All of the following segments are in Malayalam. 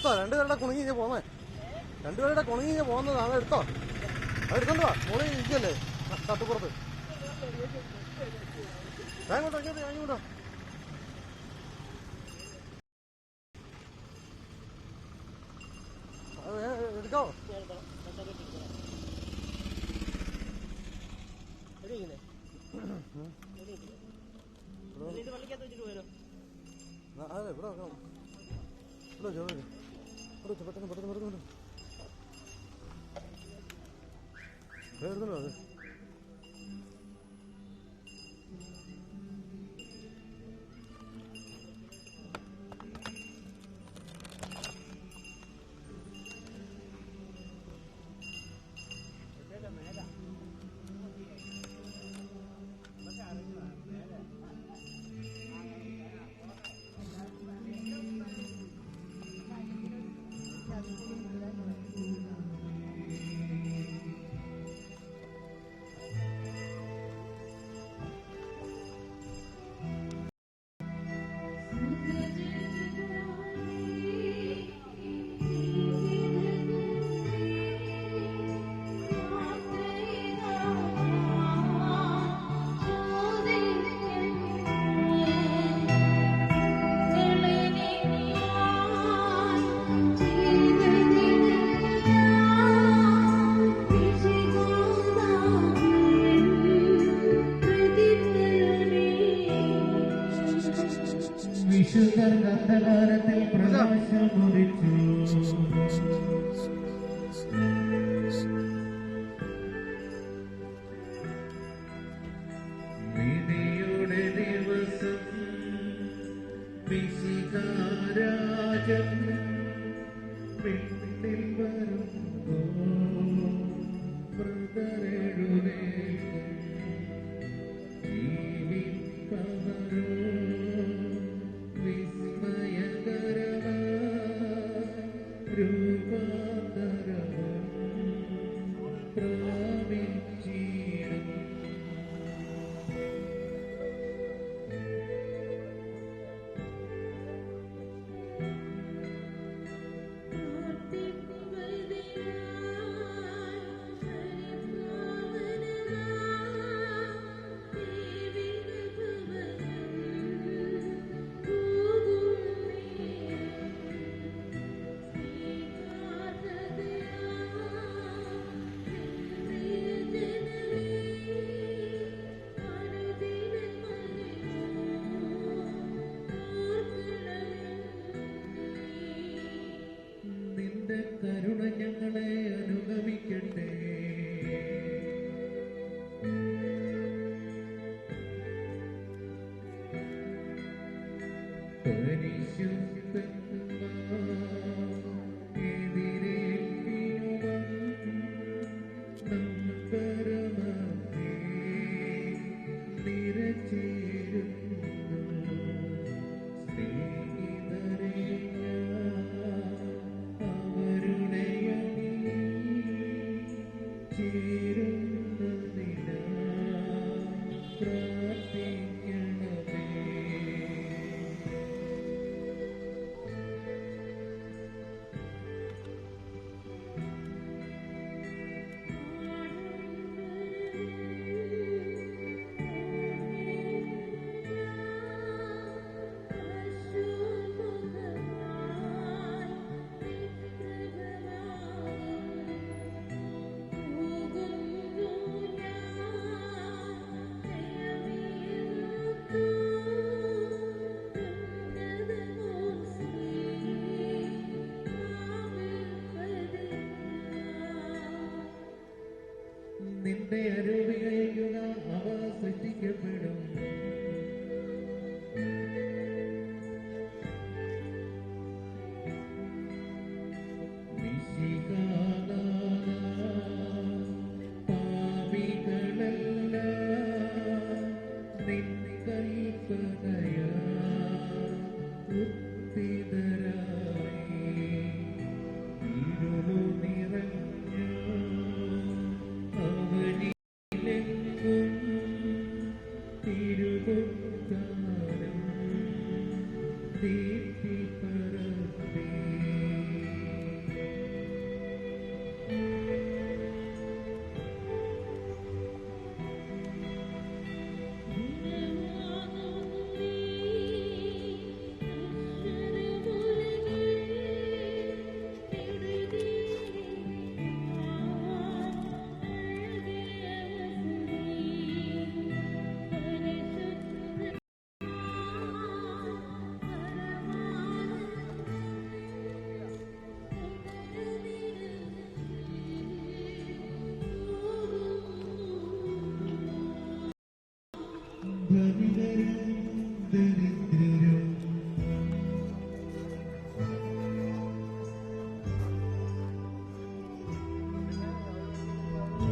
എടുത്തോ? രണ്ടുപേരുടെ കുണുങ്ങി ഞാൻ പോന്നേ. രണ്ടുപേരുടെ കുണുങ്ങി ഞാൻ പോകുന്നത്. അത് എടുത്തോ? അത് എടുത്തോണ്ട് വാ. മോളെ ഇരിക്കല്ലേ? തട്ടുപുറത്ത്. ഇങ്ങോട്ടോ ആ, അതെ ഇവിടെ ഇവിടെ ഇവിടെ വെച്ചോ. ഇവിടെ വെച്ചോ, പെട്ടെന്ന് പെട്ടെന്ന് പെട്ടെന്ന് പെട്ടെന്ന്. ദേ എടുത്തോണ്ട് വാ, ദേ. വിശുദ്ധർ പ്രകാശം കുറിച്ചു നിന്റെ കരുണ ഞങ്ങളെ അനുഗമിക്കട്ടെ. അവരുടെ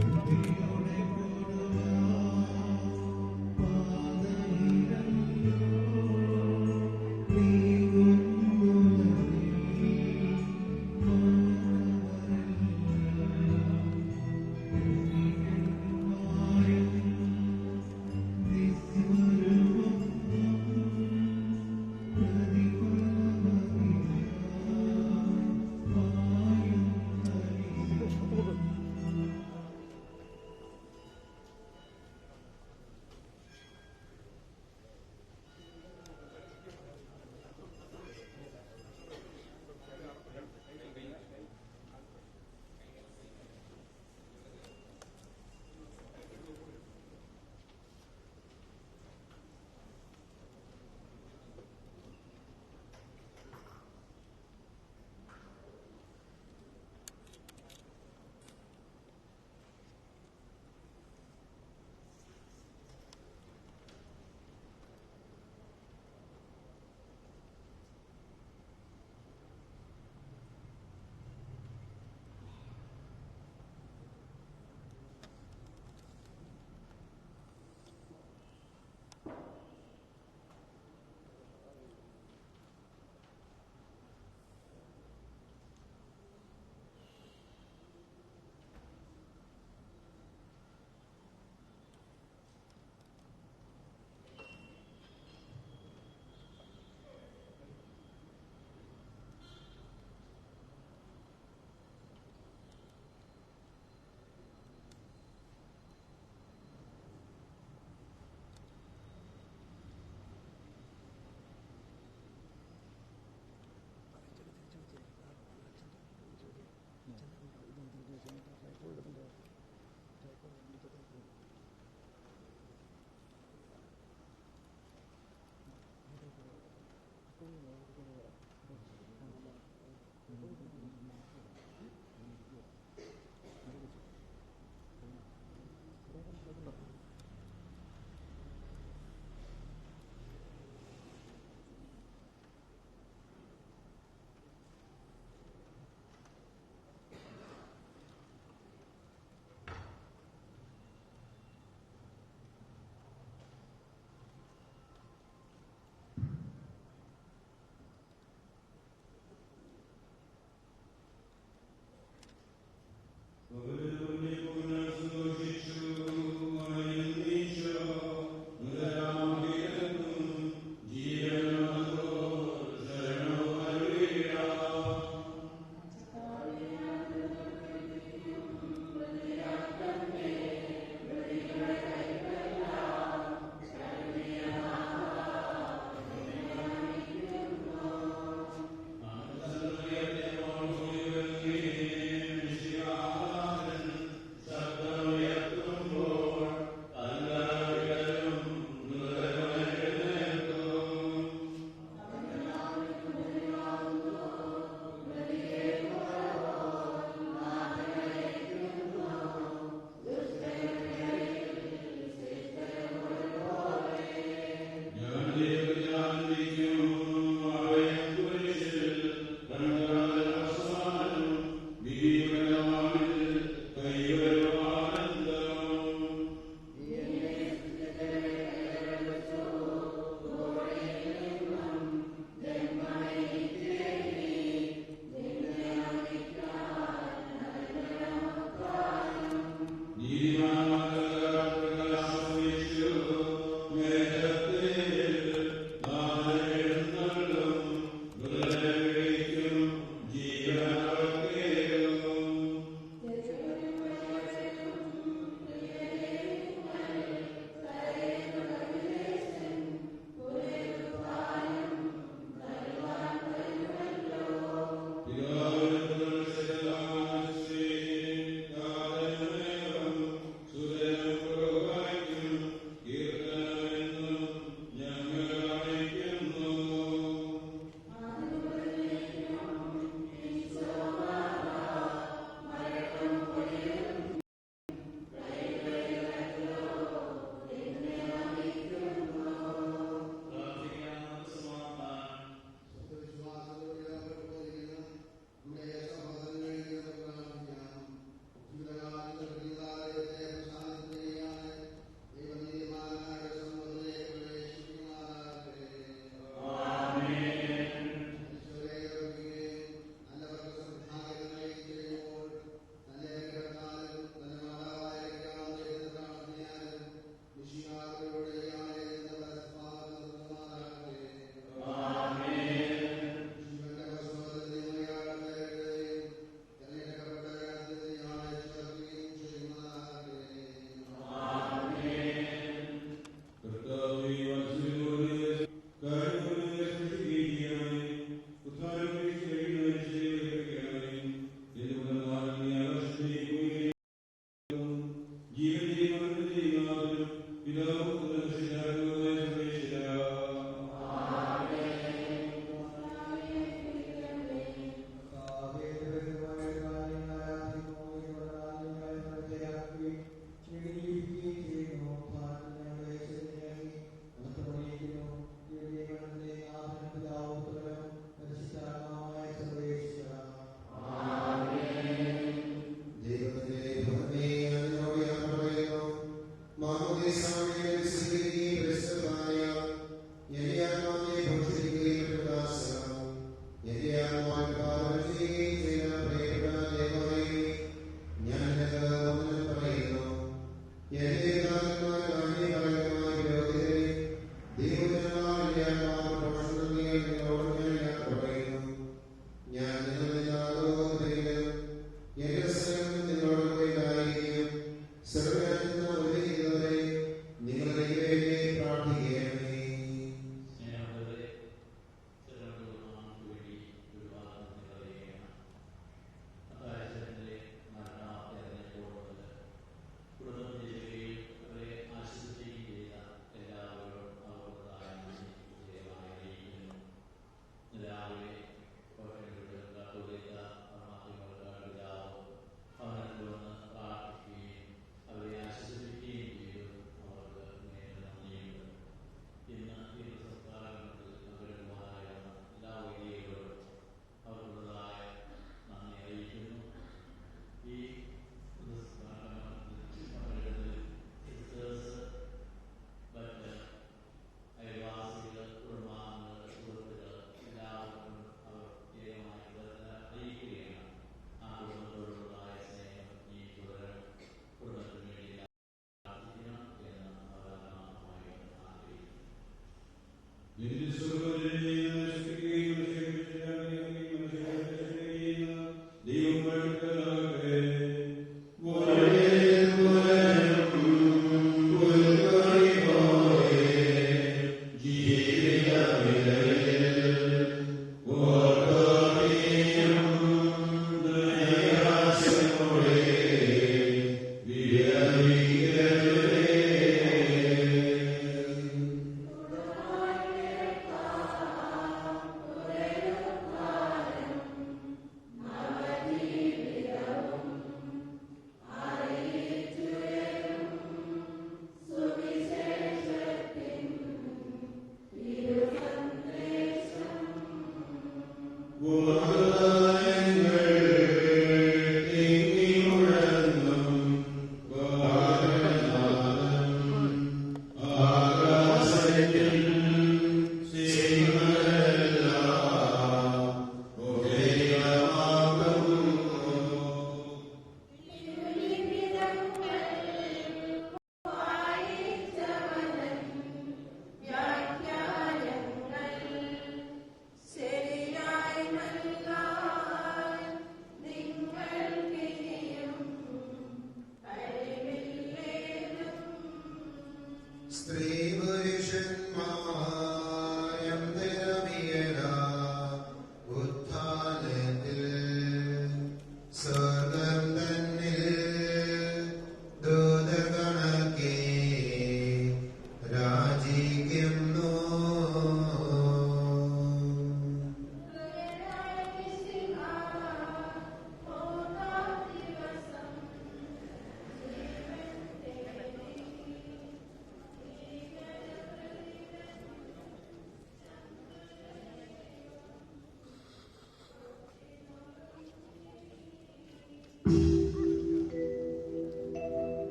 Lord.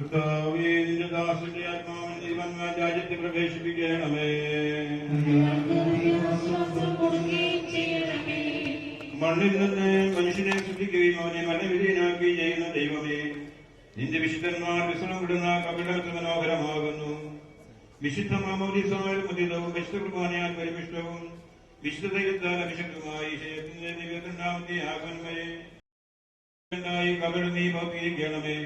കർത്താവേ നിന്റെ ദാസന്റെ ആത്മാവിൻ ജീവന്മാൻ രാജ്യത്തെ പ്രവേശിപ്പിക്കണമേ. മണ്ണിൽ നിന്ന് മനുഷ്യനെ സൃഷ്ടിക്കുകയും അവനെ മരണവിധേയനാക്കുകയും ചെയ്യുന്ന ദൈവമേ നിന്റെ വിശുദ്ധന്മാർ വിശ്രമം വിടുന്ന കപിലത്ത് മനോഹരമാകുന്നു. വിശുദ്ധ മാമോദിസാൽ മുദിതവും വിശുദ്ധ കുർബാനയാൽ പരിമിഷ്ടവും വിശുദ്ധ ദൈവത്താൽ അഭിഷക്തമായി ശേഖരത്തിന്റെ ദിവ്യരണ്ടാമത്തെ ആഗമനമേ ായി കബട് നീ ഭൗതികരിക്കണമേ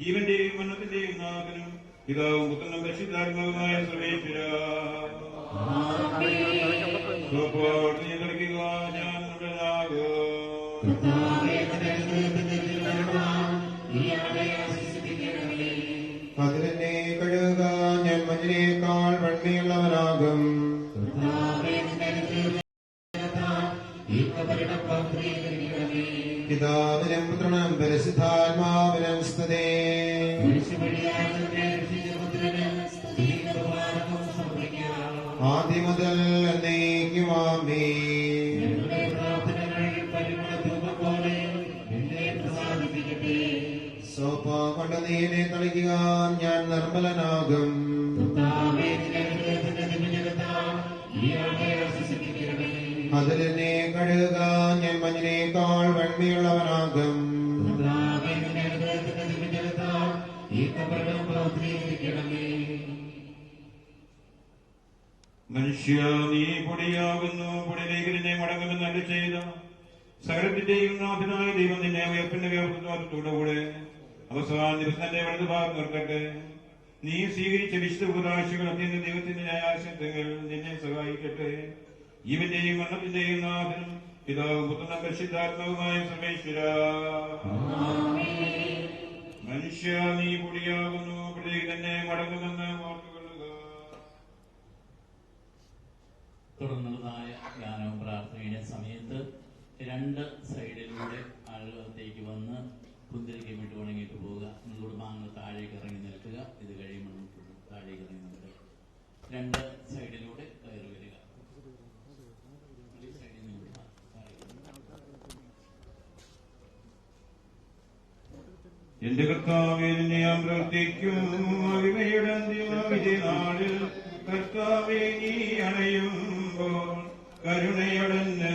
ജീവന്റെയും മരണത്തിന്റെയും നാഥനും പിതാവും പുത്രനും രക്ഷിതാത്മാവുമായ സർവേശ്വര സോപ്പ കൊണ്ട് തളിക്കുക ഞാൻ നിർമ്മലനാകും. അതിലെന്നെ കഴുകുക ഞാൻ മഞ്ഞിനേക്കാൾ വെണ്മയുള്ളവനാകും. മനുഷ്യ നീ പൊടിയാകുന്നു. പൊടിയിലേക്ക് നിന്നെ മടങ്ങുമെന്ന് അല്ല ചെയ്ത സകലത്തിന്റെയും നാഥനായ ദൈവം നിന്നെ ഉയർപ്പിന്റെ വ്യാപത്തോടുകൂടെ അവസാന തന്റെ വലതുഭാഗം നിർക്കട്ടെ നീ സ്വീകരിച്ച വിശുദ്ധ പുതാശികൾ അത്യന്ത ദൈവത്തിന്റെ ന്യായാശക്തങ്ങൾ നിന്നെ സഹായിക്കട്ടെ. ജീവന്റെയും മരണത്തിന്റെയും നാഥനും പിതാവും പുത്രനും പരിശുദ്ധാത്മാവുമായ സമേശ്വര മനുഷ്യ നീ പൊടിയാകുന്നു തന്നെ മടങ്ങുമെന്ന് ഓർത്തുകൊള്ളുക. തുടർന്നുള്ളതായ ഗാനവും പ്രാർത്ഥനയുടെ സമയത്ത് രണ്ട് സൈഡിലൂടെ ആളുകളത്തേക്ക് വന്ന് കുന്തിരിക്ക് വിട്ട് ഉണങ്ങിയിട്ട് പോവുക. നിങ്ങൾ കുടുംബാംഗങ്ങൾ താഴേക്ക് ഇറങ്ങി നിൽക്കുക. ഇത് കഴിയുമ്പോൾ നമുക്ക് താഴേക്ക് ഇറങ്ങി നിൽക്കുക. രണ്ട് സൈഡിലൂടെ കയറി വരിക. എന്റെ കർത്താവിൽ ഞാൻ പ്രവർത്തിക്കും അന്തിമവിധി നാളിൽ കർത്താവേ നീ അണയുമ്പോൾ കരുണയടന്ന്